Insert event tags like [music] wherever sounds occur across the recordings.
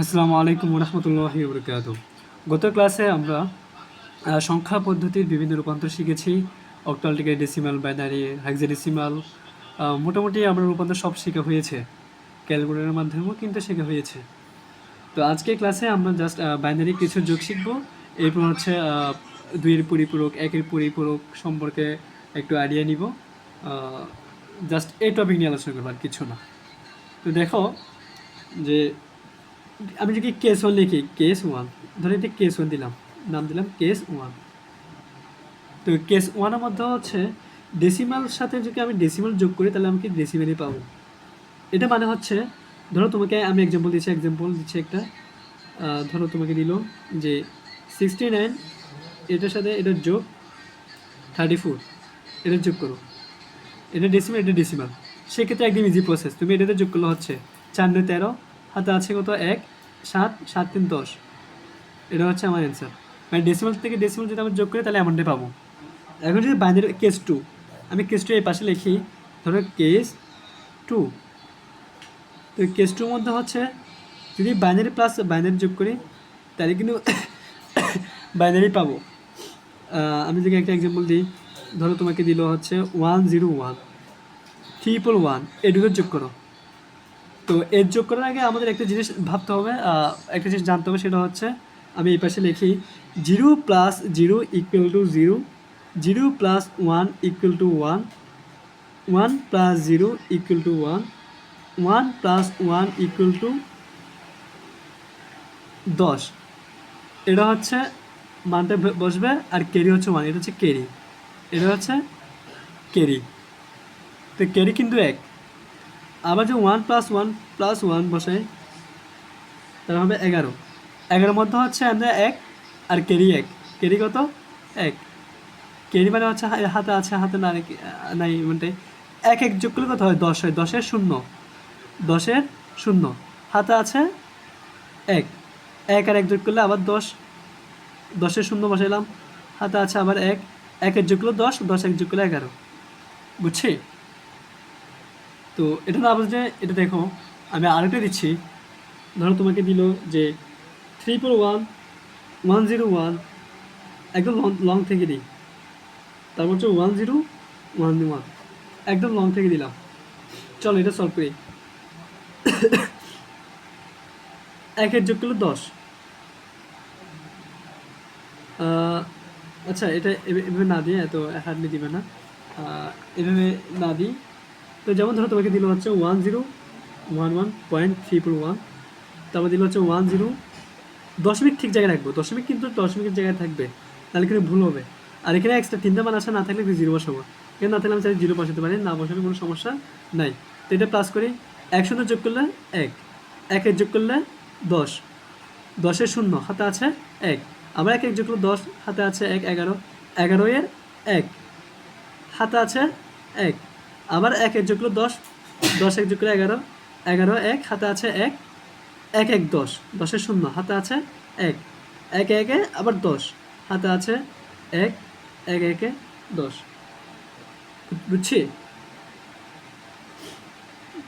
আসসালামু আলাইকুম রহমতুল্লাহি বরকাত গত ক্লাসে আমরা সংখ্যা পদ্ধতির বিভিন্ন রূপান্তর শিখেছি। অক্টালটিকে ডেসিমাল বাইনারি হেক্সাডেসিমাল মোটামুটি আমরা রূপান্তর সব শেখা হয়েছে। ক্যালকুলেটরের মাধ্যমেও কিন্তু শেখা হয়েছে। তো আজকে ক্লাসে আমরা জাস্ট বাইনারি কিছু যোগ শিখব। এরপর হচ্ছে দুইয়ের পরিপূরক, একের পরিপূরক সম্পর্কে একটু আইডিয়া নিব। জাস্ট এই টপিক নিয়ে আলোচনা করব আর কিছু না। তো দেখো যে আমি যদি কেস ওয়ান লিখি কেস ওয়ান ধরে এটি কেস ওয়ান দিলাম, নাম দিলাম কেস ওয়ান তো কেস ওয়ানের মধ্যে হচ্ছে ডেসিমাল সাথে যদি আমি ডেসিমাল যোগ করি, তাহলে আমি কি ডেসিমালই পাবো? এটা মানে হচ্ছে, ধরো তোমাকে আমি এক্সাম্পল দিচ্ছি এক্সাম্পল দিচ্ছি একটা ধরো তোমাকে দিল যে সিক্সটি নাইন এটার সাথে এটার যোগ থার্টি ফোর এটার যোগ করো। এটা ডেসিমাল এটা ডেসিমাল সেক্ষেত্রে একদম ইজি প্রসেস তুমি এটাতে যোগ করলে হচ্ছে চার নয় তেরো হাতে আছে কত? এক, সাত সাত, তিন, দশ। এটা হচ্ছে আমার অ্যান্সার মানে ডেসিমাল থেকে ডেসিমাল যদি আমি যোগ করি, তাহলে এমনটাই পাবো। এখন যদি বাইনের কেস টু আমি কেস টু এই পাশে লিখি, ধরো কেস টু তো কেস টুর মধ্যে হচ্ছে, যদি বাইনারি প্লাস বাইনারি যোগ করি, তাহলে কিন্তু [coughs] বাইনারি পাবো। আমি যদি একটা এক্সাম্পল দিই, ধরো তোমাকে দিল হচ্ছে one zero one triple one এটুকু যোগ করো। তো এর যোগ করার আগে আমাদের একটা জিনিস ভাবতে হবে একটা জিনিস জানতে হবে, সেটা হচ্ছে, আমি এই পাশে লিখি, zero plus zero equal to zero zero plus one equal to one one plus zero equal to one one plus one equal to দশ। এটা হচ্ছে মানটা বসবে আর কেরি হচ্ছে ওয়ান এটা হচ্ছে কেরি এটা হচ্ছে কেরি তো কেরি কিন্তু এক। আবার যে one plus one plus one বসাই তাহলে হবে এগারো। এগারোর মধ্যে হচ্ছে আমরা এক আর কেরি এক। কেরি কত? এক। কেরি মানে হচ্ছে হাতে আছে, হাতে না নাই মানে এক এক যোগ করলে কত হয়? দশ হয়। দশের শূন্য। দশের শূন্য। হাতে আছে এক। এক আর এক যোগ করলে আবার দশ। দশের শূন্য বসাইলাম। হাতে আছে আবার এক। একের যোগ করলে দশ দশ এক যোগ করলে এগারো। বুঝছি? তো এটা না বুঝলে, এটা দেখো, আমি আরেকটা দিচ্ছি। ধরো তোমাকে দিল যে triple one one zero one একদম লং লং থেকে দিই। তারপর হচ্ছে ওয়ান জিরো ওয়ান ওয়ান একদম লং থেকে দিলাম। চলো এটা সলভ করি। একের যোগ করল দশ। আচ্ছা এটা এভাবে না দিয়ে, এত হার্ডলি দিবে না। এভাবে না দিই। তো যেমন ধরো তোমাকে দিল হচ্ছে one zero one one point triple one তারপর দিল হচ্ছে ওয়ান জিরো দশমিক ঠিক জায়গায় রাখব, দশমিক কিন্তু দশমিকের জায়গায় থাকবে, তাহলে কিন্তু ভুল হবে। আর এখানে এক্সট্রা তিনটা মান আসা না থাকলে জিরো বসাবো। এখানে না থাকলে আমি চাই জিরো বসাতে পারি, না বসালে কোনো সমস্যা নাই। তো এটা প্লাস করি, এক শূন্য যোগ করলে এক একের যোগ করলে দশ, দশের শূন্য হাতে আছে এক, আবার এক এক যোগ করলে দশ, হাতে আছে এক, এগারো এগারো এর এক, হাতে আছে এক আবার এক এক যোগ দশ দশ এক যোগ এগারো এগারো এক, হাতে আছে এক এক এক দশ দশের শূন্য, হাতে আছে এক এক একে আবার দশ, হাতে আছে এক এক একে দশ। বুঝছি?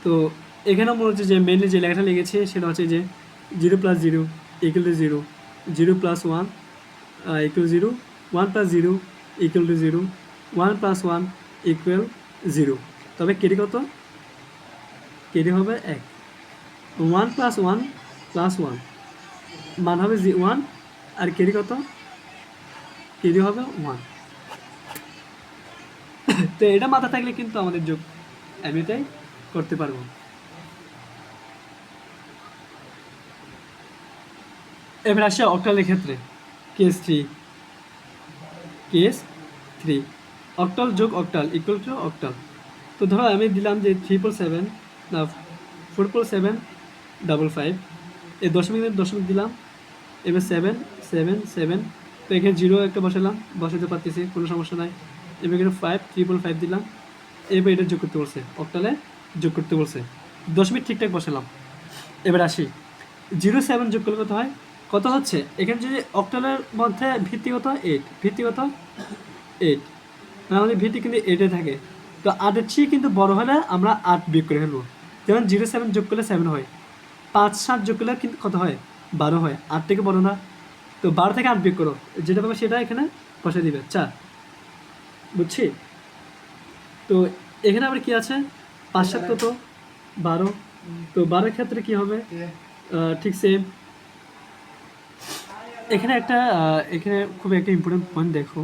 তো এখানে মনে হচ্ছে যে মেনলি যে লেখাটা লিখেছি সেটা হচ্ছে যে zero plus zero equal to zero zero plus one equal zero one plus zero equal to zero one plus one equal zero. তবে কেডি কত? কেডি হবে এক। One plus one plus one মান হবে জি ওয়ান আর কেডি কত? KD হবে ওয়ান তো এটা মাথা থাকলে কিন্তু আমাদের যোগ এমনিতেই করতে পারব। এবার আসি অক্টালের ক্ষেত্রে। Case three case three octal যোগ অক্টাল ইকুয়াল টু অক্টাল। তো ধরো আমি দিলাম যে থ্রি ট্রিপল সেভেন না ফোর পল সেভেন ডাবল ফাইভ এই দশমিক দশমিক দিলাম। এবার সেভেন সেভেন সেভেন তো এখানে জিরো একটা বসালাম, বসাতে পারতেছি, কোনো সমস্যা নাই। এবার এখানে ফাইভ ট্রিপল ফাইভ দিলাম। এবার এটা যোগ করতে বলছে, অক্টালে যোগ করতে বলছে। দশমিক ঠিকঠাক বসালাম। এবার আসি। জিরো সেভেন যোগ করলে কত হয়? কত হচ্ছে? এখানে যদি অক্টালের মধ্যে ভিত্তিগত এইট ভিত্তিগত এইট মানে আমাদের ভিত্তি কিন্তু এইটে থাকে। তো আটের চেয়ে কিন্তু বড় হলে আমরা আট বিয়োগ করে ফেলব। যেমন জিরো সেভেন যোগ করলে সেভেন হয়। পাঁচ সাত যোগ করলে কিন্তু কত হয়? বারো হয়। আট থেকে বড় না। তো বারো থেকে আট বিয়োগ করো। যেটা পাবে সেটা এখানে বসে দিবে। চার। বুঝছি? তো এখানে আবার কি আছে? পাঁচ সাত কত? বারো। তো বারোর ক্ষেত্রে কি হবে? ঠিক সেম এখানে একটা এখানে খুব একটা ইম্পর্টেন্ট পয়েন্ট দেখো।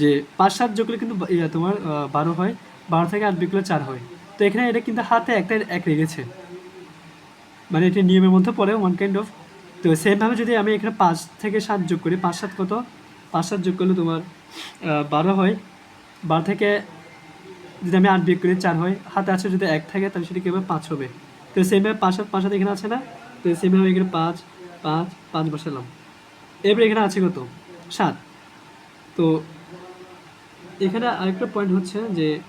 যে পাঁচ সাত যোগ করলে কিন্তু তোমার বারো হয়, বারো থেকে আট বিয়োগ করলে চার হয়। তো এখানে এটা কিন্তু হাতে একটা এক রেগেছে মানে এটি নিয়মের মধ্যে পড়ে ওয়ান কাইন্ড অফ তো সেমভাবে যদি আমি এখানে পাঁচ থেকে সাত যোগ করি, পাঁচ সাত কত? পাঁচ সাত যোগ করলে তোমার বারো হয়। বারো থেকে যদি আমি আট বিয়োগ করি, চার হয়। হাতে আছে যদি এক থাকে, তাহলে সেটা কী হবে পাঁচ হবে। তো সেমভাবে পাঁচ সাত পাঁচ সাত এখানে আছে না? তো সেমভাবে এখানে পাঁচ পাঁচ পাঁচ বসালাম। এরপরে এখানে আছে কত? সাত। তো এখানে আরেকটা পয়েন্ট হচ্ছে যে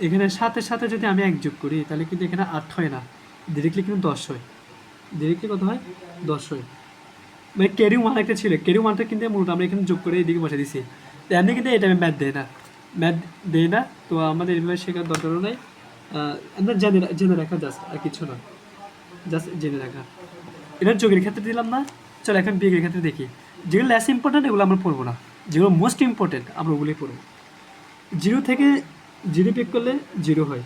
এখানে সাথে সাথে যদি আমি এক যোগ করি, তাহলে কিন্তু এখানে আট হয় না। ডিরেক্টলি কিন্তু দশ হয়। ডিরেক্টলি কত হয়? দশ হয়। মানে ক্যারি ওয়ান একটা ছিল। ক্যারি ওয়ানটা কিন্তু মূলত আমরা এখানে যোগ করে এদিকে বসে দিছি। তো এমনি কিন্তু এটা আমি ম্যাথ দেয় না। ম্যাথ দেয় না। তো আমাদের এইভাবে শেখার দরকারও নাই। আমরা জেনে জেনে রাখা জাস্ট আর কিছু না। জাস্ট জেনে রাখা। এটা যোগের ক্ষেত্রে দিলাম না। চলো এখন বিয়োগের ক্ষেত্রে দেখি। যেগুলো লেস ইম্পর্টেন্ট এগুলো আমরা পড়ব না। যেগুলো মোস্ট ইম্পর্টেন্ট আমরা ওগুলোই পড়ব। জিরো থেকে জিরো বিয়োগ করলে জিরো হয়।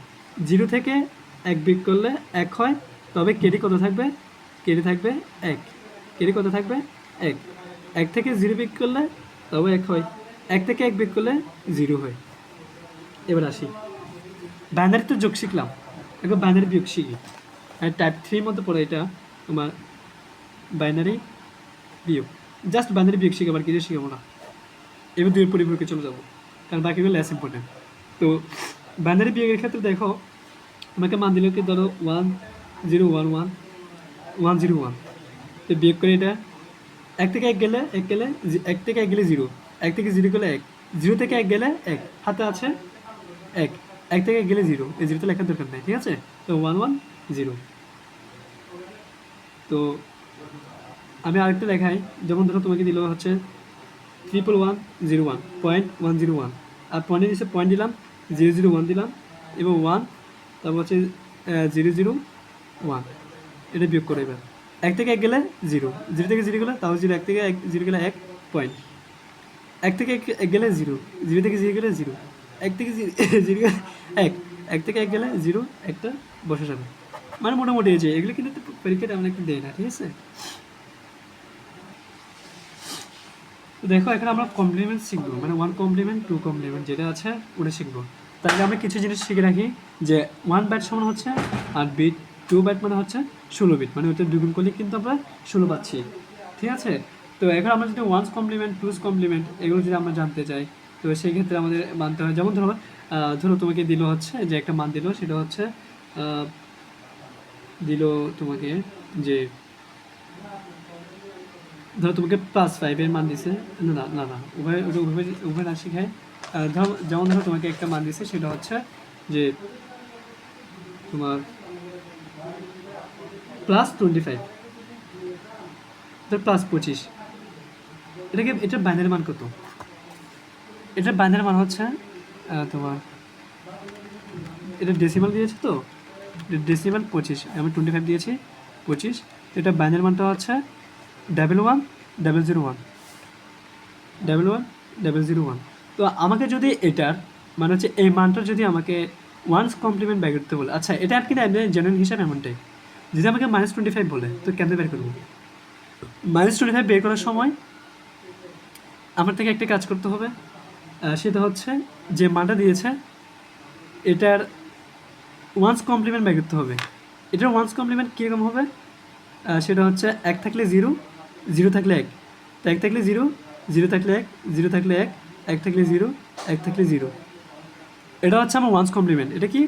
জিরো থেকে এক বিয়োগ করলে এক হয়, তবে কেডি কত থাকবে? কেডি থাকবে এক। কেডি কত থাকবে? এক। এক থেকে জিরো বিয়োগ করলে তবে এক হয়। এক থেকে এক বিয়োগ করলে জিরো হয়। এবার আসি। বাইনারি তো যোগ শিখলাম। এখন বাইনারি বিয়োগ শিখি। হ্যাঁ টাইপ থ্রির মধ্যে পড়ে এটা তোমার বাইনারি বিয়োগ। জাস্ট বাইনারি বিয়োগ শিখে, আবার কিছু শিখাবো না এবার দুইয়ের পরিপূরকে চলে যাব। কারণ বাকিগুলো লেস ইম্পর্টেন্ট তো বাইনারি বিয়োগের ক্ষেত্রে দেখো, আমাকে মান দিল কি ধরো one zero one one one zero one তো বিয়োগ করে এটা। এক থেকে এক গেলে এক গেলে এক থেকে এক গেলে জিরো এক থেকে জিরো গেলে এক। জিরো থেকে এক গেলে এক। হাতে আছে এক। এক থেকে এক গেলে জিরো এই জিরোতে লেখার দরকার নেই, ঠিক আছে? তো ওয়ান ওয়ান জিরো তো আমি আরেকটা দেখাই। যেমন ধরো তোমাকে দিল হচ্ছে triple one zero one point one zero one আর পয়েন্টে দিচ্ছে পয়েন্ট দিলাম জিরো জিরো ওয়ান দিলাম, এবং ওয়ান তারপর হচ্ছে জিরো জিরো ওয়ান এটা বিয়োগ করে এবার। এক থেকে এক গেলে জিরো জিরো থেকে জিরো গেলে তাও জিরো এক থেকে এক জিরো গেলে এক পয়েন্ট এক থেকে এক গেলে জিরো জিরো থেকে জিরো গেলে জিরো এক থেকে জিরো [laughs] গেলে এক। এক থেকে এক গেলে জিরো একটা বসে যাবে। মানে মোটামুটি এই যে, এগুলো কিন্তু পরীক্ষাটা আমরা একটু দেয় না, ঠিক আছে? তো দেখো, এখানে আমরা কমপ্লিমেন্ট শিখব মানে ওয়ান কমপ্লিমেন্ট টু কমপ্লিমেন্ট যেটা আছে, ওটা শিখব। তাহলে আমরা কিছু জিনিস শিখে রাখি, যে ওয়ান ব্যাট সমান হচ্ছে আর বিট টু ব্যাট মানে হচ্ছে ষোলো বিট মানে ওটা দুগুণ করলে কিন্তু আমরা ষোলো পাচ্ছি। ঠিক আছে? তো এখন আমরা যদি ওয়ান্স কমপ্লিমেন্ট টুস কমপ্লিমেন্ট এগুলো যদি আমরা জানতে চাই, তো সেই ক্ষেত্রে আমাদের মানতে হয়, যেমন ধরো ধরো তোমাকে দিল হচ্ছে, যে একটা মান দিল, সেটা হচ্ছে দিল তোমাকে যে ধরো তোমাকে প্লাস ফাইভের মান দিছে। না না না উভয় ওটা উভয় উভয় রাশি খায় আহ, ধরো যেমন ধরো তোমাকে একটা মান দিছে সেটা হচ্ছে যে তোমার প্লাস টোয়েন্টি ফাইভ প্লাস পঁচিশ। এটাকে এটার বাইনের মান কত? এটার বাইনের মান হচ্ছে তোমার এটা ডেসিমাল দিয়েছে তো? ডেসিমাল পঁচিশ। আমি টোয়েন্টি ফাইভ দিয়েছি পঁচিশ। এটা বাইনের মানটা হচ্ছে double one double zero one double one double zero one তো আমাকে যদি এটার মানে হচ্ছে এই মানটার যদি আমাকে ওয়ান্স কমপ্লিমেন্ট বের করতে বলে আচ্ছা এটা আর কি না জেনারেল হিসাব এমনটাই। যদি আমাকে মাইনাস টোয়েন্টি ফাইভ বলে, তো কেন বের করব? মাইনাস টোয়েন্টি ফাইভ বের করার সময় আমার থেকে একটা কাজ করতে হবে সেটা হচ্ছে যে মানটা দিয়েছে, এটার ওয়ান্স কমপ্লিমেন্ট বের করতে হবে। এটার ওয়ান্স কমপ্লিমেন্ট কীরকম হবে? সেটা হচ্ছে এক থাকলে জিরো জিরো থাকলে এক। এক থাকলে জিরো জিরো থাকলে এক, জিরো থাকলে এক এক থাকলে জিরো, এক থাকলে জিরো। এটা হচ্ছে আমার ওয়ান্স কমপ্লিমেন্ট এটা কি?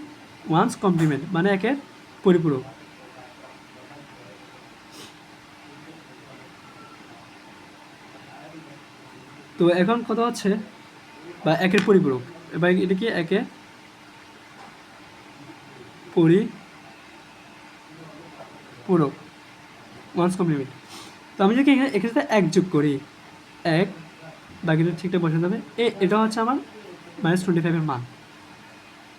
ওয়ান্স কমপ্লিমেন্ট মানে একের পরিপূরক। তো এখন কথা হচ্ছে, বা একের পরিপূরক। এবার এটা কি? একে পরিপূরক। ওয়ান্স কমপ্লিমেন্ট তো আমি যদি এখানে এখানে এক যোগ করি, এক বাকিটা ঠিকঠাক বসে যাবে। এ, এটা হচ্ছে আমার মাইনাস টোয়েন্টি ফাইভের মান।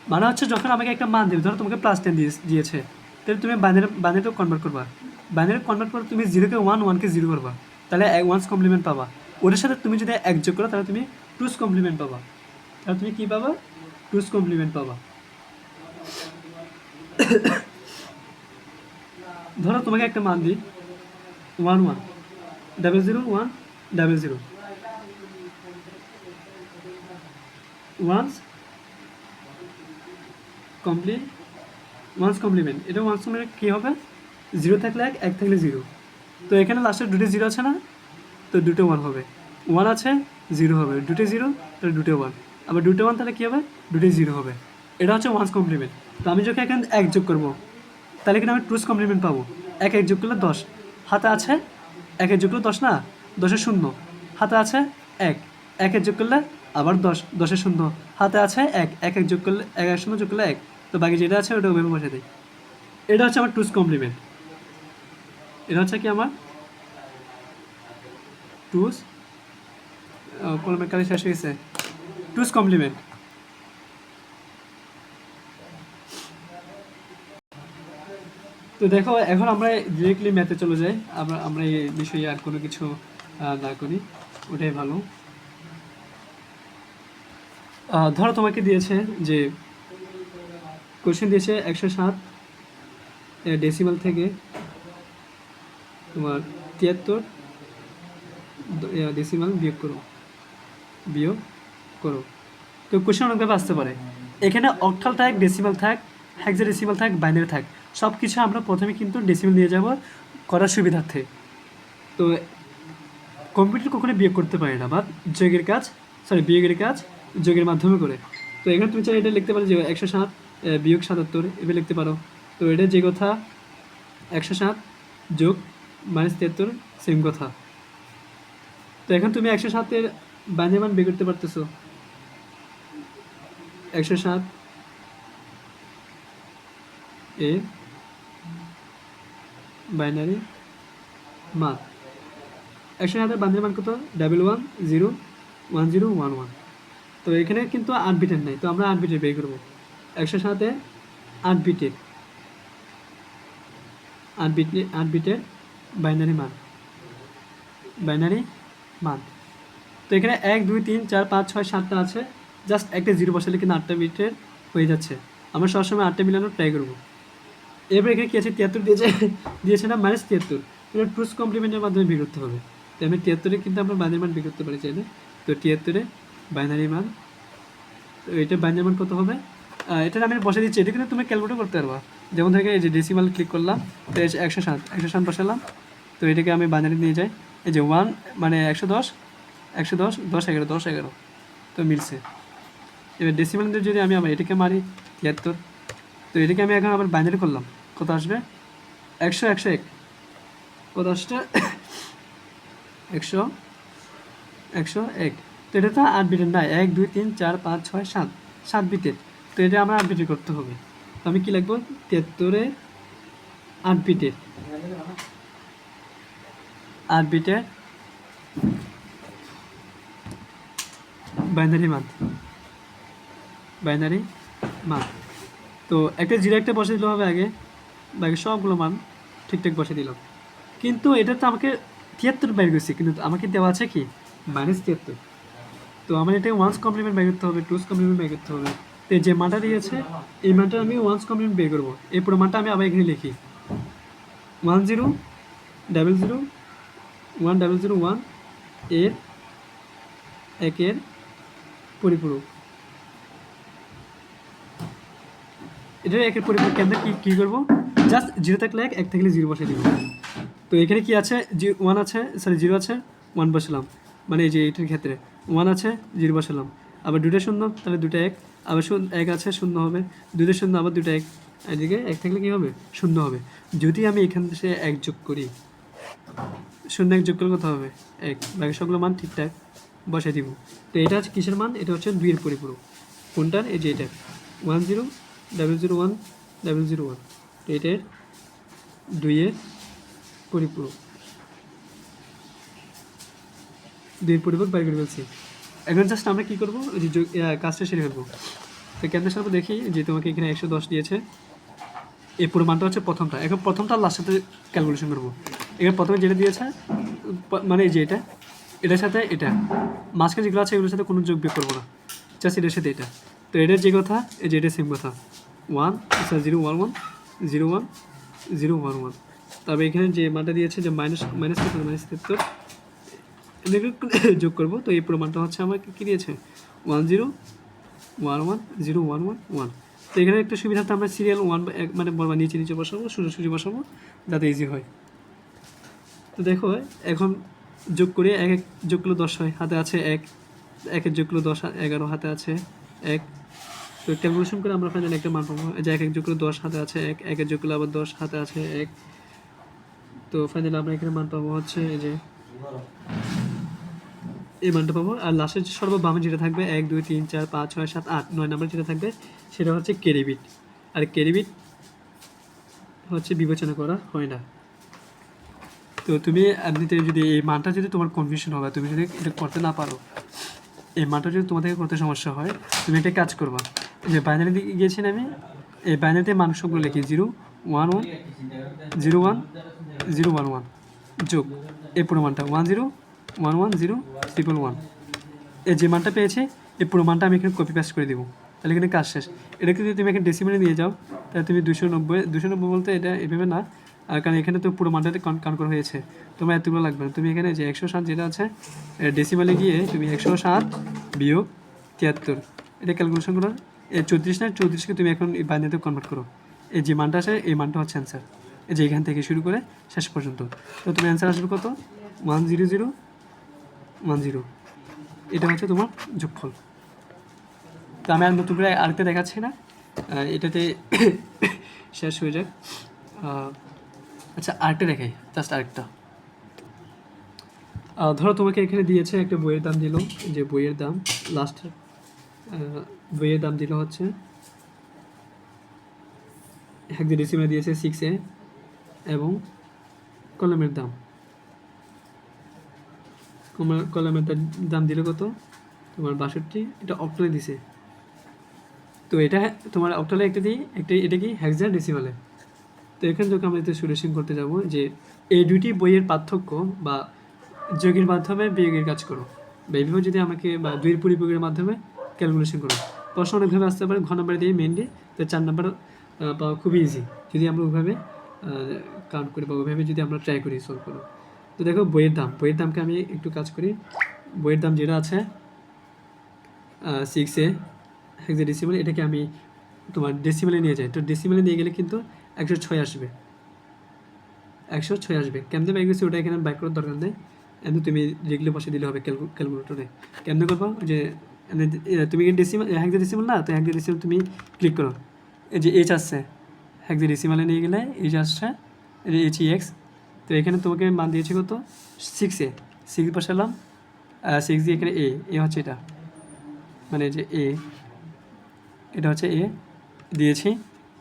মানে হচ্ছে যখন আমাকে একটা মান দেবে, ধরো তোমাকে প্লাস টেন দিয়েছে, তাহলে তুমি বাইনারি বাইনারিটাও কনভার্ট করবা। বাইনারি কনভার্ট করে তুমি জিরোকে ওয়ান ওয়ানকে জিরো করবা। তাহলে এক ওয়ান্স কমপ্লিমেন্ট পাবা। ওটার সাথে তুমি যদি এক যোগ করো, তাহলে তুমি টুস কমপ্লিমেন্ট পাবা। তাহলে তুমি কী পাবা? টুস কমপ্লিমেন্ট পাবা। [coughs] ধরো তোমাকে একটা মান দিই। One one double zero one double zero one's complete one's complement এটা ওয়ান্স কমপ্লিমেন্ট কী হবে? জিরো থাকলে এক এক থাকলে জিরো তো এখানে লাস্টে দুটো জিরো আছে না? তো দুটো ওয়ান হবে। ওয়ান আছে জিরো হবে। দুটো জিরো তাহলে দুটো ওয়ান আবার দুটো ওয়ান তাহলে কী হবে? দুটোই জিরো হবে। এটা হচ্ছে ওয়ান্স কমপ্লিমেন্ট তো আমি যখন এখানে এক যোগ করব, তাহলে কিন্তু আমি টুস কমপ্লিমেন্ট পাবো। এক এক যোগ করলে দশ। হাতে আছে একের যোগ করলে দশ না? দশের শূন্য। হাতে আছে এক। একের যোগ করলে আবার দশ। দশের শূন্য। হাতে আছে এক। এক এক যোগ করলে এক এক শূন্য যোগ করলে এক। তো বাকি যেটা আছে ওটা ওভাবে বসে দিই। এটা হচ্ছে আমার টুস কমপ্লিমেন্ট এটা হচ্ছে কি আমার? টুস কলমের কালি শেষ হয়েছে টুস কমপ্লিমেন্ট তো দেখো, এখন আমরা ডিরেক্টলি ম্যাথে চলে যাই। আমরা আমরা এই বিষয়ে আর কোনো কিছু না করি। ওটাই ভালো। ধরো তোমাকে দিয়েছে যে কোশ্চেন দিয়েছে একশো সাত ডেসিমাল থেকে তোমার তিয়াত্তর ডেসিমাল বিয়োগ করো। বিয়োগ করো। তো কোশ্চেন অনেকভাবে আসতে পারে। এখানে অক্টাল থাক ডেসিমাল থাক হ্যাক্সা ডেসিমাল থাক বাইনারি থাক। সব কিছু আমরা প্রথমে কিন্তু ডেসিমাল নিয়ে যাব করার সুবিধার্থে। তো কম্পিউটার কখনো বিয়োগ করতে পারে না, বা যোগের কাজ সরি বিয়োগের কাজ যোগের মাধ্যমে করে। তো এখানে তুমি চাই এটা লিখতে পারো যে একশো সাত বিয়োগ সাতাত্তর, এভাবে লিখতে পারো। তো এটা যে কথা, একশো সাত যোগ মাইনাস তিয়াত্তর সেম কথা। তো এখন তুমি একশো সাতের বাইনারি মান বের করতে পারতেছো। একশো সাত এ বাইনারি মান একশো সাতের বাইনারি মান কত? Double one zero one zero one one তো এখানে কিন্তু আট বিটের নাই, তো আমরা আট বিটের বের করব। একশো সাতে আট বিটের আট বিট আট বিটের বাইনারি মান। বাইনারি মান। তো এখানে এক, দুই, তিন, চার, পাঁচ, ছয়, সাতটা আছে। জাস্ট একটা জিরো বসালে কিন্তু আটটা বিটের হয়ে যাচ্ছে। আমরা সবসময় আটটা মিলানোর ট্রাই করব। এরপর এখানে কী আছে? তিয়াত্তর দিয়েছে দিয়েছে না? মাইনাস তিয়াত্তর। এটা ট্রুস কমপ্লিমেন্টের মাধ্যমে বের করতে হবে। তো আমি তিয়াত্তরে কিন্তু আমরা বাইনারি মান বের করতে পারি চাইলে তো তিয়াত্তরে বাইনারি মান, তো এটা বাইনারি মান কত হবে? এটা আমি বসে দিচ্ছি। এটা কিন্তু তুমি ক্যালকুলেট করতে পারবা। যেমন থেকে এই যে ডেসিমাল ক্লিক করলাম, তো এই একশো সাত একশো সাত বসালাম, তো এটাকে আমি বাইনারি নিয়ে যাই। এই যে ওয়ান মানে একশো দশ একশো দশ দশ, এগারো দশ, এগারো, তো মিলছে। এবার ডেসিমাল যদি আমি আবার এটাকে মারি, তিয়াত্তর, তো এটাকে আমি এখন আবার বাইনারি করলাম। কত আসবে? একশো একশো এক। কত আসছে? একশো একশো এক। তো এটা তো আট বিটের না এক, দুই, তিন, চার, পাঁচ, ছয়, সাত। সাত বিটের তো এটা আমরা আট বিটের করতে হবে। তো আমি কী লিখব? তেত্তরে আট বিটের আট বিটের বাইনারি মান বাইনারি মান তো একটা জিরো একটা বসে দিতে হবে আগে। বাকি সবগুলো মান ঠিকঠাক বসে দিলাম কিন্তু এটা তো আমাকে তিয়াত্তর বাইর করছি, কিন্তু আমাকে দেওয়া আছে কি? মাইনাস তিয়াত্তর। তো আমার এটাকে ওয়ান্স কমপ্লিমেন্ট বের করতে হবে টুস কমপ্লিমেন্ট বের করতে হবে। তো যে মানটা দিয়েছে, এই মানটা আমি ওয়ান্স কমপ্লিমেন্ট বের করব। এই পুরো মানটা আমি আবার এখানে লিখি। One zero double zero one double zero ওয়ানের একের পরিপূরক। এটার একের পরিপূরক কেন কি, কী করব? জাস্ট জিরো থাকলে এক এক থাকলে জিরো বসে দিব। তো এখানে কি আছে? জি ওয়ান আছে সরি জিরো আছে ওয়ান বসালাম। মানে এই যে এইটার ক্ষেত্রে ওয়ান আছে জিরো বসালাম। আবার দুটো শূন্য, তাহলে দুটো এক। আবার শূন্য এক আছে, শূন্য হবে। দুটো শূন্য, আবার দুটো এক। এদিকে এক থাকলে কী হবে? শূন্য হবে। যদি আমি এখান থেকে এক যোগ করি, শূন্য এক যোগ করলে কত হবে? এক। বাকি সবগুলো মান ঠিকঠাক বসাই দিব। তো এটা হচ্ছে কিসের মান? এটা হচ্ছে দুইয়ের পরিপূরক। কোনটার? এই যে এটা one zero double zero one double zero one এটার দুইয়ের পরিপূরক। দুইয়ের পরিপূরক বাইর করে ফেলছি। এখন জাস্ট আমরা কী করব? যে কাজটা সেরে ফেলব। তো কেন্দ্র সার্প দেখি যে তোমাকে এখানে একশো দশ দিয়েছে। এই পুরো হচ্ছে প্রথমটা। এখন প্রথমটা লাস্ট সাথে ক্যালকুলেশন করব। এখানে প্রথমে যেটা দিয়েছে মানে এই যে এটা, এটার সাথে এটা। মাঝখানে যেগুলো আছে এগুলোর সাথে কোনো যোগ বিয়োগ করব না। জাস্ট এটার সাথে এটা। তো এটার যে কথা, এই যে এটা সেম কথা। One zero one one zero one zero one one. তবে এখানে যে মানটা দিয়েছে যে মাইনাস মাইনাস তেত্তর মাইনাস তেত্তর [coughs] যোগ করব। তো এই প্রমাণটা হচ্ছে আমাকে কী দিয়েছে? One zero, one one, zero one one one. তো এখানে একটা সুবিধাতে আমরা সিরিয়াল ওয়ান মানে বলবা নিচে নিচে বসাবো সোজাসুজি বসাবো, যাতে ইজি হয়। তো দেখো, এখন যোগ করে এক এক যোগ করলে দশ হয়। হাতে আছে এক, একের যোগ করলে দশ, এগারো হাতে আছে এক তো ক্যালকুলেশন করে আমরা ফাইনালি একটা মান পাবো। যে এক এক যোগ করলে দশ হাতে আছে এক একের যোগ করলে আবার দশ হাতে আছে এক। তো ফাইনালি আমরা এখানে মান পাবো হচ্ছে এই যে এই মানটা পাবো। আর লাস্টের সর্ববামে যেটা থাকবে এক, দুই, তিন, চার, পাঁচ, ছয়, সাত, আট, নয় নাম্বার যেটা থাকবে সেটা হচ্ছে কেরিবিট। আর কেরিবিট হচ্ছে বিবেচনা করা হয় না। তো তুমি এমনিতে যদি এই মানটা যদি তোমার কনফিউশন হবে, তুমি যদি এটা করতে না পারো, এই মানটা যদি তোমাদেরকে করতে সমস্যা হয়, তুমি একটা কাজ করবা। যে বাইনারি দিকে গিয়েছি না আমি, এই বাইনারিতে মান সবগুলো লিখি zero one one zero one zero one one যোগ, এই পুরো মানটা one zero one one zero triple one এই যে মানটা পেয়েছে, এই পুরো মানটা আমি এখানে কপি পেস্ট করে দিব। তাহলে এখানে কাজ শেষ। এটাকে যদি তুমি এখানে ডেসিমেলে নিয়ে যাও, তাহলে তুমি দুশো নব্বই দুশো নব্বই বলতে এটা এভাবে না। আর কারণ এখানে তো পুরো মানটাতে কাউন্ট করা হয়েছে। তোমার এতগুলো লাগবে না। তুমি এখানে যে একশো সাত যেটা আছে ডেসিমেলে গিয়ে তুমি একশো সাত বিয়োগ তিয়াত্তর। এটা ক্যালকুলেশন করো এই চৌত্রিশ না, চৌত্রিশকে তুমি এখন এই বাইনারিতে কনভার্ট করো। এই যে মানটা আছে, এই মানটা হচ্ছে অ্যান্সার এই যে এখান থেকে শুরু করে শেষ পর্যন্ত। তো তুমি অ্যান্সার আসবে কত? One zero zero one zero এটা হচ্ছে তোমার যোগফল। তো আমি আর নতুন করে আরেকটা দেখাচ্ছি না। এটাতে [coughs] শেষ হয়ে যাক। আচ্ছা আরেকটা দেখাই জাস্ট আরেকটা। ধরো তোমাকে এখানে দিয়েছে একটা বইয়ের দাম দিল যে বইয়ের দাম লাস্ট বইয়ের দাম দিল হচ্ছে। হেক্সাডেসিমে দিয়েছে সিক্স এ, এবং কলমের দাম। কলমের দাম দিল কত? তোমার বাষট্টি, এটা অক্টালে দিছে। তো এটা তোমার অক্টালে একটা দিই, একটা এটা কি? হ্যাক্সা ডেসিমালে তো এখানে যখন আমরা এতে সলিউশন করতে যাব যে এই দুটি বইয়ের পার্থক্য বা যোগের মাধ্যমে বিয়োগের কাজ করো। বা যদি আমাকে বা দুইয়ের পরিযোগের মাধ্যমে ক্যালকুলেশন করো। প্রশ্ন অনেকভাবে আসতে পারে ঘ নাম্বার দিয়ে মেনলি তো চার নাম্বার পাওয়া খুবই ইজি যদি আমরা ওইভাবে কাউন্ট করি বা ওইভাবে যদি আমরা ট্রাই করি সলভ করো। তো দেখো বইয়ের দাম, বইয়ের দামকে আমি একটু কাজ করি। বইয়ের দাম যেটা আছে সিক্স এ ডেসিমেল এটাকে আমি তোমার ডেসিমেলে নিয়ে যাই। তো ডেসিমেলে নিয়ে গেলে কিন্তু একশো ছয় আসবে। একশো ছয় আসবে। কেমনে বাইক গেছে ওটা এখানে বাইক করার দরকার নেই। এমনি তুমি লিখলে বসে দিলে হবে ক্যালকুলেটরে কেমনে করব? যে তুমি ডেসিমেল হ্যাক্সা ডেসিমেল না? তো হ্যাক্সা ডেসিমেল তুমি ক্লিক করো। এই যে এইচ আসছে হ্যাক্সা ডেসিমেলে নিয়ে গেলে এইচ আসছে, এই যে এইচ এক্স তো এখানে তোমাকে মান দিয়েছে কত? সিক্স এ সিক্স বসালাম সিক্স দিয়ে এখানে এ এ হচ্ছে এটা। মানে যে এ এটা হচ্ছে এ দিয়েছি।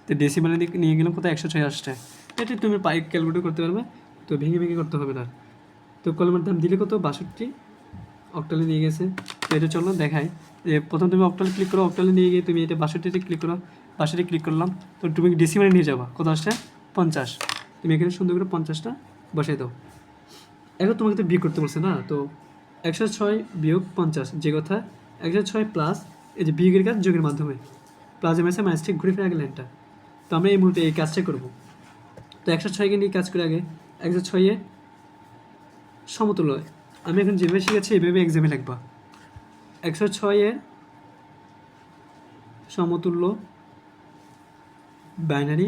তো ডেসিমেলে নিয়ে গেলাম কোথায়? একশো ছয় আসছে। এটা তুমি পাইক ক্যালকুলেট করতে পারবে, তো ভেঙে ভেঙে করতে হবে না। তো কলমের দাম দিলে কত? বাষট্টি। অক্টালে নিয়ে গেছে। এটা চলো দেখাই। যে প্রথম তুমি অক্টালে ক্লিক করো অক্টালে নিয়ে গিয়ে তুমি এটা বাষট্টিতে ক্লিক করো, বাষট্টি ক্লিক করলাম, তো তুমি ডেসিমেলে নিয়ে যাবা, কত আসছে? পঞ্চাশ। তুমি এখানে সুন্দর করে পঞ্চাশটা বসাই দাও। এখন তোমাকে তো বিয়োগ করতে বলছে না, তো একশো ছয় বিয়োগ পঞ্চাশ, যে কথা, একশো ছয় প্লাস এই যে বিয়োগের কাজ যোগের মাধ্যমে প্লাস এম এসে মাইনাস ঠিক ঘুরে ফিরে আগে লাইনটা তো আমরা এই মুহূর্তে এই কাজটা করব। তো একশো ছয়কে নিয়ে কাজ করে আগে, একশো ছয়ে সমতুল্য। আমি এখন যেভাবে শিখেছি এইভাবে এক্সামে লিখবা একশো ছয়ের সমতুল্য বাইনারি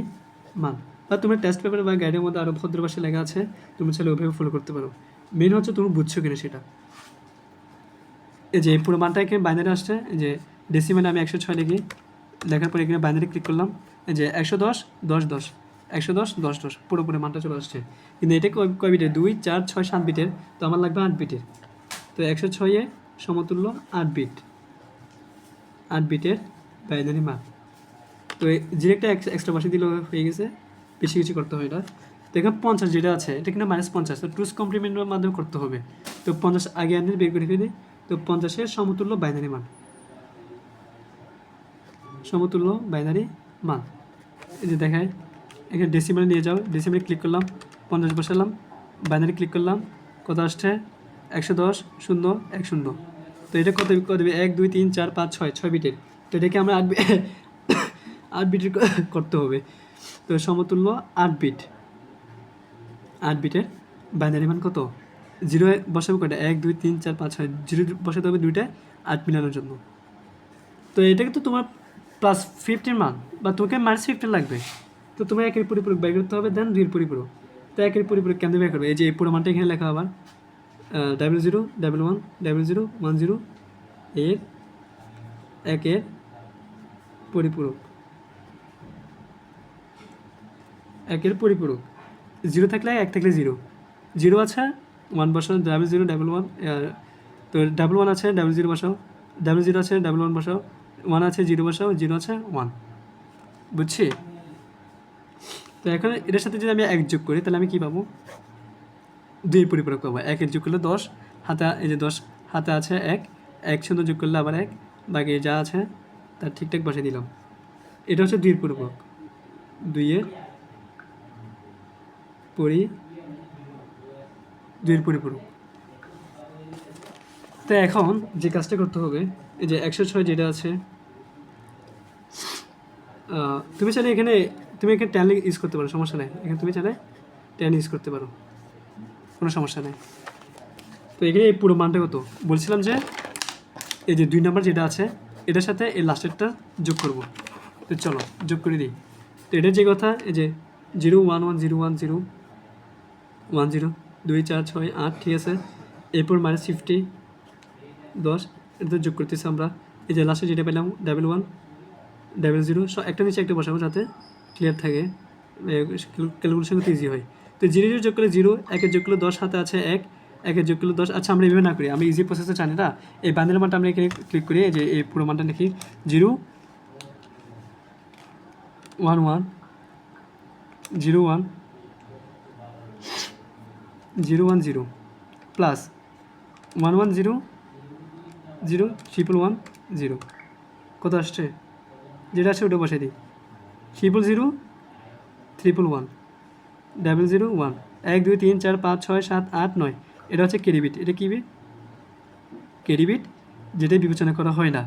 মান। বা তোমার টেস্ট পেপার বা গাইডের মধ্যে আরও ভদ্র লেখা আছে তুমি চাইলে ওইভাবে ফলো করতে পারো। মেন হচ্ছে তুমি বুঝছ কিনা সেটা। এই যে পুরো মানটা এখানে বাইনারি আসছে যে ডেসিমেলে আমি একশো ছয় লিখি, লেখার পরে এখানে বাইনারি ক্লিক করলাম যে একশো দশ দশ দশ, একশো দশ দশ দশ, পুরোপুরি মানটা চলে আসছে। কিন্তু এটা কয় বিটের দুই, চার, ছয়, সাত বিটের তো আমার লাগবে আট বিটের তো একশো ছয়ে সমতুল্য আট বিট আট বিটের বাইনারি মান। তো ডিরেক্টটা এক্সট্রা বাসি দিলেও হয়ে গেছে, বেশি কিছু করতে হয় না। তো এখানে পঞ্চাশ যেটা আছে, এটা কিন্তু মাইনাস পঞ্চাশ। তো টুস কমপ্লিমেন্টের মাধ্যমে করতে হবে। তো পঞ্চাশ আগে আনলে বের করে ফেলি। তো পঞ্চাশের সমতুল্য বাইনারি মান। সমতুল্য বাইনারি মান। এই যে দেখায়, এখানে ডেসিমেলে নিয়ে যাও। ডেসিমেলে ক্লিক করলাম, পঞ্চাশ বসালাম বাইনারি ক্লিক করলাম, কত আসছে? একশো দশ, শূন্য এক শূন্য তো এটা কত কত দেবে এক, দুই, তিন, চার, পাঁচ, ছয় ছয় বিটের তো এটাকে আমরা আট [coughs] আট বিটের করতে হবে। তো সমতুল্য আট বিট আট বিটের বাইনারি মান কত? জিরো বসাবে কটা এক, দুই, তিন, চার, পাঁচ, ছয়। জিরো বসাতে হবে দুইটা, আট মিলানোর জন্য। তো এটাকে তো তোমার প্লাস ফিফটিন মান, বা তোমাকে মাইনাস ফিফটিন লাগবে। তো তোমার একের পরিপূরক বের করতে হবে দেন দুইয়ের পরিপূরক। তো একের পরিপূরক কেমন বের করবে? এই যে এই পুরো মানটা এখানে লেখা আবার। Double zero double one double zero one zero এর একের পরিপূরক একের পরিপূরক। জিরো থাকলে এক থাকলে জিরো জিরো আছে ওয়ান বসাও ডাবল জিরো ডাবল ওয়ান তো ডাবল ওয়ান আছে ডাবল জিরো বসাও। ডাবল জিরো আছে ডাবল ওয়ান বসাও। ওয়ান আছে জিরো বসাও জিরো আছে ওয়ান বুঝছি? তো এখন এটার সাথে যদি আমি এক যোগ করি, তাহলে আমি কী পাবো? দুইয়ের পরিপূরক পাবো। একের যোগ করলে দশ, হাতে এই যে দশ, হাতে আছে এক এক শূন্য যোগ করলে আবার এক, বাকি যা আছে তার ঠিকঠাক বসে দিলাম। এটা হচ্ছে দুইয়ের পরিপূরক। দুইয়ের পরি দুইয়ের পরিপূরক। তো এখন যে কাজটা করতে হবে, এই যে একশো ছয় যেটা আছে তুমি চাইলে এখানে তুমি এখানে ট্যান ইউজ করতে পারো, সমস্যা নেই। এখানে তুমি চাইলে ট্যান ইউজ করতে পারো। কোনো সমস্যা নেই। তো এখানে এই পুরো মানটা কত? বলছিলাম যে এই যে দুই নাম্বার যেটা আছে, এটার সাথে এই লাস্টেরটা যোগ করব। তো চলো, যোগ করে দিই। তো এটার যে কথা, এই যে zero one one zero one zero one zero দুই চার ছয় আট, ঠিক আছে? এরপর মাইনাস ফিফটি দশ, এটা যোগ করতেছি আমরা। এই যে লাস্টে যেটা পেলাম ডাবল ওয়ান ডাবল জিরো সব একটা নিচে একটা বসাবো যাতে ক্লিয়ার থাকে। ক্যালকুলেশন করতে ইজি হয়। তো জিরো জিরো যোগ করলে জিরো, একের যোগ করলে দশ, হাতে আছে এক, একের যোগ করলে দশ। আচ্ছা আমরা এইভাবে না করি, আমি ইজি প্রসেসে জানি না। এই বান্ডেল মানটা আমরা এখানে ক্লিক করি যে এই পুরো মানটা লিখি, zero one one zero one zero one zero plus one one zero zero triple one zero. কত আসছে? যেটা আছে ওটা বসে দিই। Triple zero triple one double zero one. এক, দুই, তিন, চার, পাঁচ, ছয়, সাত, আট, নয়। এটা হচ্ছে কেডিবিট এটা কী বিট? যেটাই বিবেচনা করা হয় না।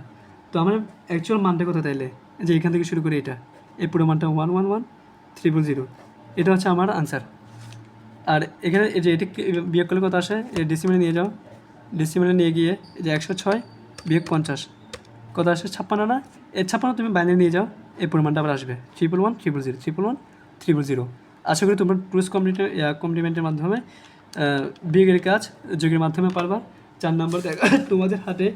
তো আমার অ্যাকচুয়াল মানটা কথা তাইলে? যে এখান থেকে শুরু করি এটা। এই পুরো মানটা one one one triple zero এটা হচ্ছে আমার আনসার আর এখানে যে এটি বিয়োগ করলে কত আসে? ডিসিমেলে নিয়ে যাও। ডিসিমেলে নিয়ে গিয়ে যে একশো ছয় বিয়োগ পঞ্চাশ। কত আসে? ছাপ্পান্ন না? এর ছাপ্পান্ন তুমি বাইরে নিয়ে যাও। এই পরিমাণটা আবার আসবে। Triple one triple zero triple one triple zero আশা করি তোমরা টুরিস কমপ্লিটের কমপ্লিমেন্টের মাধ্যমে আহ, বিয়োগের কাজ যোগের মাধ্যমে পারবা। চার নম্বর তোমাদের হাতে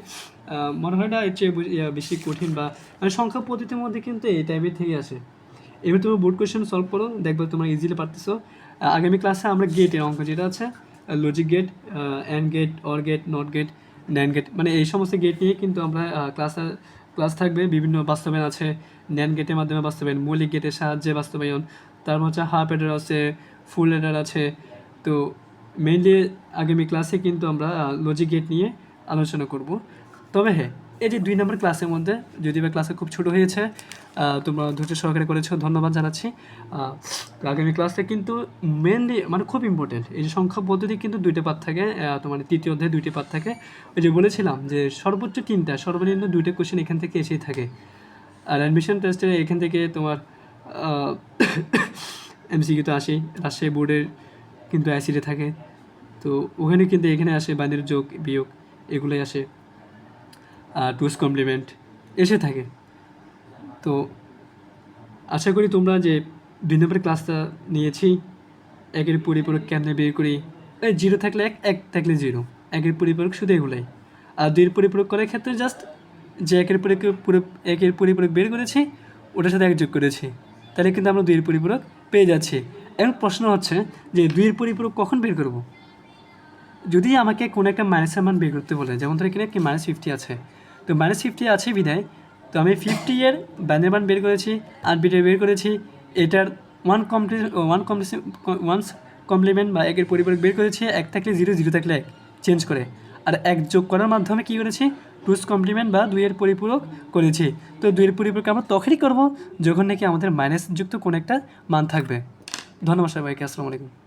মনে হয় না এর চেয়ে বেশি কঠিন বা মানে সংখ্যা পদ্ধতির মধ্যে কিন্তু এই টাইপের থেকে আসে। এবার তুমি বোর্ড কোয়েশ্চেন সলভ করো দেখবে তোমরা ইজিলি পারতেছো। আগামী ক্লাসে আমরা গেটের অঙ্ক যেটা আছে logic gate and gate or gate not gate NAND gate মানে এই সমস্ত গেট নিয়ে কিন্তু আমরা ক্লাস ক্লাস থাকবে। বিভিন্ন বাস্তবায়ন আছে ন্যান গেটের মাধ্যমে বাস্তবায়ন মৌলিক গেটের সাহায্যে বাস্তবায়ন তারপর হচ্ছে হাফ এডার আছে, ফুল এডার আছে। তো মেইনলি আগামী ক্লাসে কিন্তু আমরা লজিক গেট নিয়ে আলোচনা করব। তবে হ্যাঁ এই যে দুই নম্বর ক্লাসের মধ্যে যদি বা ক্লাসে খুব ছোট হয়েছে তোমরা ধৈর্য সহকারে করেছ, ধন্যবাদ জানাচ্ছি। আগামী ক্লাসটা কিন্তু মেনলি মানে খুব ইম্পর্টেন্ট এই যে সংখ্যা পদ্ধতি কিন্তু দুইটা পাত থাকে তোমার তৃতীয় অধ্যায়ে দুইটা পাত থাকে। ওই যে বলেছিলাম যে সর্বোচ্চ তিনটা, সর্বনিম্ন দুইটা কোশ্চেন এখান থেকে এসেই থাকে। আর অ্যাডমিশন টেস্টে এখান থেকে তোমার এমসিকিউ তো আসেই রাজশাহী বোর্ডের কিন্তু অ্যাসিডে থাকে। তো ওখানে কিন্তু এখানে আসে বাইনের যোগ, বিয়োগ, এগুলোই আসে। টুস কমপ্লিমেন্ট এসে থাকে। তো আশা করি তোমরা যে দুই নম্বরের ক্লাসটা নিয়েছি, একের পরিপূরক কেমনে বের করি? এই জিরো থাকলে এক এক থাকলে জিরো একের পরিপূরক শুধু এগুলাই। আর দুইয়ের পরিপূরক করার ক্ষেত্রে জাস্ট যে একের পরিপূরক পুরো- একের পরিপূরক বের করেছি, ওটার সাথে এক যোগ করেছি। তাহলে কিন্তু আমরা দুইয়ের পরিপূরক পেয়ে যাচ্ছি। এখন প্রশ্ন হচ্ছে যে দুইয়ের পরিপূরক কখন বের করব? যদি আমাকে কোনো একটা মাইনাসের মান বের করতে বলে, যেমন ধর এখানে কি মাইনাস ফিফটি আছে। তো মাইনাস ফিফটি আছে বিধায়, তো আমি ফিফটি এর ব্যানের মান বের করেছি, আর বিটের বের করেছি, এটার ওয়ান কমপ্লি ওয়ান কমপ্লিসি ওয়ান্স কমপ্লিমেন্ট বা একের পরিপূরক বের করেছি, এক থাকলে জিরো জিরো থাকলে এক চেঞ্জ করে। আর এক যোগ করার মাধ্যমে কী করেছি? টুস কমপ্লিমেন্ট বা দুইয়ের পরিপূরক করেছি। তো দুইয়ের পরিপূরক আমরা তখনই করব যখন নাকি আমাদের মাইনাস যুক্ত কোনো একটা মান থাকবে। ধন্যবাদ সবাইকে, আসসালামু আলাইকুম।